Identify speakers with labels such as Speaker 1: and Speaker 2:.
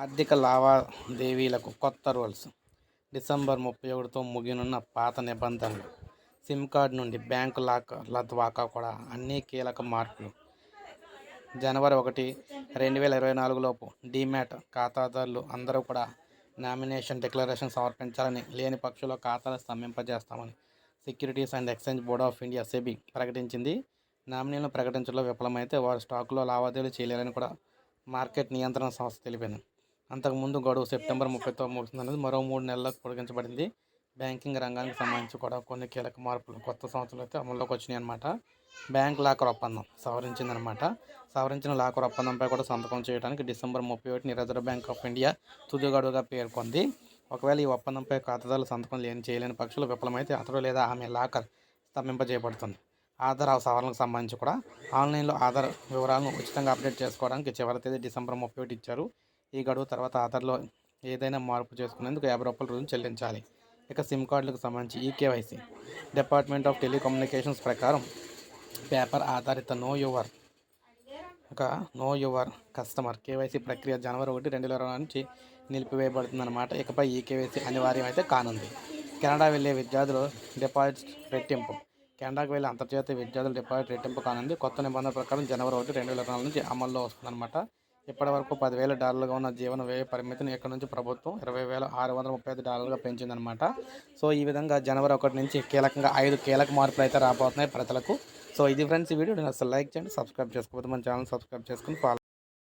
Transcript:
Speaker 1: ఆర్థిక లావాదేవీలకు కొత్త రూల్స్. డిసెంబర్ ముప్పై ఒకటితో ముగినున్న పాత నిబంధనలు. సిమ్ కార్డ్ నుండి బ్యాంకు లాకర్ల ద్వారా కూడా అన్ని కీలక మార్పులు. జనవరి ఒకటి రెండు వేల ఇరవై నాలుగులోపు డీమ్యాట్ ఖాతాదారులు అందరూ కూడా నామినేషన్ డిక్లరేషన్ సమర్పించాలని లేని పక్షంలో ఖాతాలు స్తంభింపజేస్తామని securities and exchange board of India SEBI ప్రకటించింది. నామినీలను ప్రకటించడంలో విఫలమైతే వారు స్టాకులో లావాదేవీలు చేయలేరని కూడా మార్కెట్ నియంత్రణ సంస్థ తెలిపింది. అంతకుముందు గడువు సెప్టెంబర్ ముప్పైతో ముగిసిందనేది మరో మూడు నెలలకు పొడిగించబడింది. బ్యాంకింగ్ రంగానికి సంబంధించి కూడా కొన్ని కీలక మార్పులు కొత్త సంవత్సరాలు అయితే అమల్లోకి వచ్చినాయి అనమాట బ్యాంక్ లాకర్ ఒప్పందం సవరించిందనమాట సవరించిన లాకర్ ఒప్పందంపై కూడా సంతకం చేయడానికి డిసెంబర్ ముప్పై ఒకటిని రిజర్వ్ బ్యాంక్ ఆఫ్ ఇండియా తుది గడువుగా పేర్కొంది. ఒకవేళ ఈ ఒప్పందంపై ఖాతాదారులు సంతకం లేని చేయలేని పక్షులు విఫలమైతే అతడు లేదా ఆమె లాకర్ స్తంభింపజేయబడుతుంది. ఆధార్ సవరణకు సంబంధించి కూడా ఆన్లైన్లో ఆధార్ వివరాలను ఉచితంగా అప్డేట్ చేసుకోవడానికి చివరి తేదీ డిసెంబర్ ముప్పై ఒకటి ఇచ్చారు. ఈ గడువు తర్వాత ఆధార్లో ఏదైనా మార్పు చేసుకునేందుకు యాభై రూపాయల రుజువు చెల్లించాలి. ఇక సిమ్ కార్డులకు సంబంధించి ఈ కేవైసీ. డిపార్ట్మెంట్ ఆఫ్ టెలికమ్యూనికేషన్స్ ప్రకారం పేపర్ ఆధారిత నో యువర్ ఒక నో యువర్ కస్టమర్ కేవైసీ ప్రక్రియ జనవరి ఒకటి రెండు వేల ఇరవై నుంచి నిలిపివేయబడుతుందన్నమాట. ఇకపై ఈ కేవైసీ అనివార్యం అయితే కానుంది. కెనడా వెళ్ళే విద్యార్థులు డిపాజిట్ రెట్టింపు. కెనడాకు వెళ్ళే అంతర్జాతీయ విద్యార్థుల డిపాజిట్ రెట్టింపు కానుంది. కొత్త నిబంధనల ప్రకారం జనవరి ఒకటి రెండు వేల ఇరవై నుంచి అమల్లో వస్తుందన్నమాట. ఇప్పటి వరకు పదివేల డాలర్లుగా ఉన్న జీవన వ్యయ పరిమితిని ఇక్కడ నుంచి ప్రభుత్వం ఇరవై వేల ఆరు వందల ముప్పై ఐదు డాలర్గా పెంచిందనమాట సో ఈ విధంగా జనవరి ఒకటి నుంచి కీలకంగా ఐదు కీలక మార్పులు అయితే రాబోతున్నాయి ప్రజలకు. సో ఇది ఫ్రెండ్స్ ఈ వీడియో. నేను అసలు లైక్ చేయండి సబ్స్క్రైబ్ చేసుకోకపోతే మన ఛానల్ సబ్స్క్రైబ్ చేసుకుని ఫాలో